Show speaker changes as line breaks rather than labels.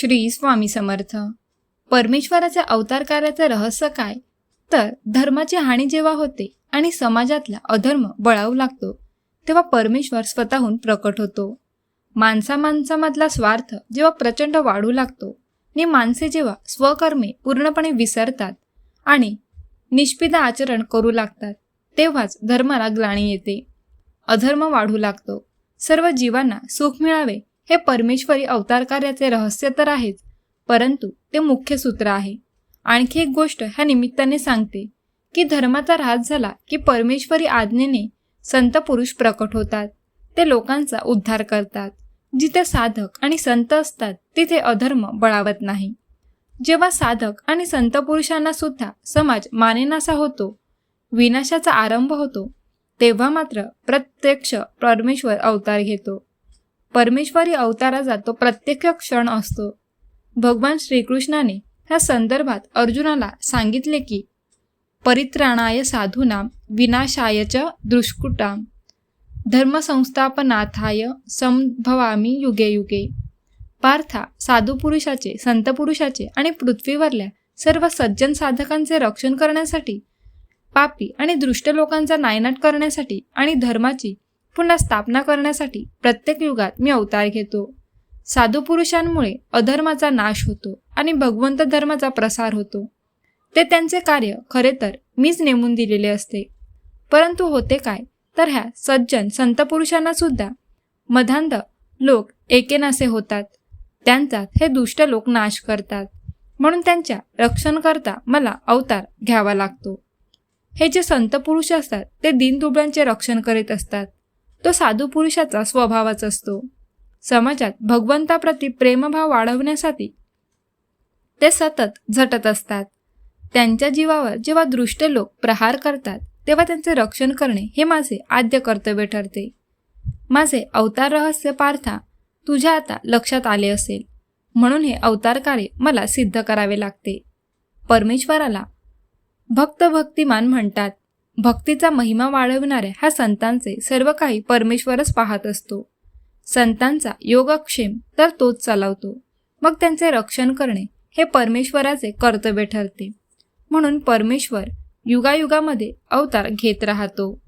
श्री स्वामी समर्थ. परमेश्वराच्या अवतार कार्याचं रहस्य काय? तर धर्माची हानी जेव्हा होते आणि समाजातला अधर्म बळावू लागतो तेव्हा परमेश्वर स्वतःहून प्रकट होतो. माणसा माणसामधला स्वार्थ जेव्हा प्रचंड वाढू लागतो आणि माणसे जेव्हा स्वकर्मे पूर्णपणे विसरतात आणि निष्पिद आचरण करू लागतात तेव्हाच धर्माला ग्लाणी येते. अधर्म वाढू लागतो. सर्व जीवांना सुख मिळावे हे परमेश्वरी अवतार कार्याचे रहस्य तर आहेच परंतु ते मुख्य सूत्र आहे. आणखी एक गोष्ट ह्या निमित्ताने सांगते की धर्माचा ऱ्हास झाला की परमेश्वरी आज्ञेने संत पुरुष प्रकट होतात. ते लोकांचा उद्धार करतात. जिथे साधक आणि संत असतात तिथे अधर्म बळावत नाही. जेव्हा साधक आणि संत पुरुषांना सुद्धा समाज मानेनासा होतो विनाशाचा आरंभ होतो तेव्हा मात्र प्रत्यक्ष परमेश्वर अवतार घेतो. परमेश्वरी अवताराचा तो प्रत्यक्ष क्षण असतो. भगवान श्रीकृष्णाने ह्या संदर्भात अर्जुनाला सांगितले की परित्राणाय साधूनाम विनाशाय च धर्मसंस्थापनाथाय संभवामी युगे युगे. पार्था साधू पुरुषाचे संत पुरुषाचे आणि पृथ्वीवरल्या सर्व सज्जन साधकांचे रक्षण करण्यासाठी पापी आणि दृष्ट लोकांचा नायनाट करण्यासाठी आणि धर्माची पुन्हा स्थापना करण्यासाठी प्रत्येक युगात मी अवतार घेतो. साधू पुरुषांमुळे अधर्माचा नाश होतो आणि भगवंत धर्माचा प्रसार होतो. ते त्यांचे कार्य खरे तर मीच नेमून दिलेले असते. परंतु होते काय? तर ह्या सज्जन संत पुरुषांना सुद्धा मधांध लोक एकेनासे होतात. त्यांचा हे दुष्ट लोक नाश करतात. म्हणून त्यांच्या रक्षण करता मला अवतार घ्यावा लागतो. हे जे संत पुरुष असतात ते दिनदुबळ्यांचे रक्षण करीत असतात. तो साधू पुरुषाचा स्वभावच असतो. समाजात भगवंताप्रती प्रेमभाव वाढवण्यासाठी ते सतत झटत असतात. त्यांच्या जीवावर जेव्हा दृष्ट लोक प्रहार करतात तेव्हा त्यांचे रक्षण करणे हे माझे आद्य कर्तव्य ठरते. माझे अवतार रहस्य पार्था तुझ्या आता लक्षात आले असेल. म्हणून हे अवतार कार्य मला सिद्ध करावे लागते. परमेश्वराला भक्त भक्तिमान म्हणतात. भक्तीचा महिमा वाढवणाऱ्या ह्या संतांचे सर्व काही परमेश्वरच पाहत असतो. संतांचा योगक्षेम तर तोच चालवतो. मग त्यांचे रक्षण करणे हे परमेश्वराचे कर्तव्य ठरते. म्हणून परमेश्वर युगायुगामध्ये अवतार घेत राहतो.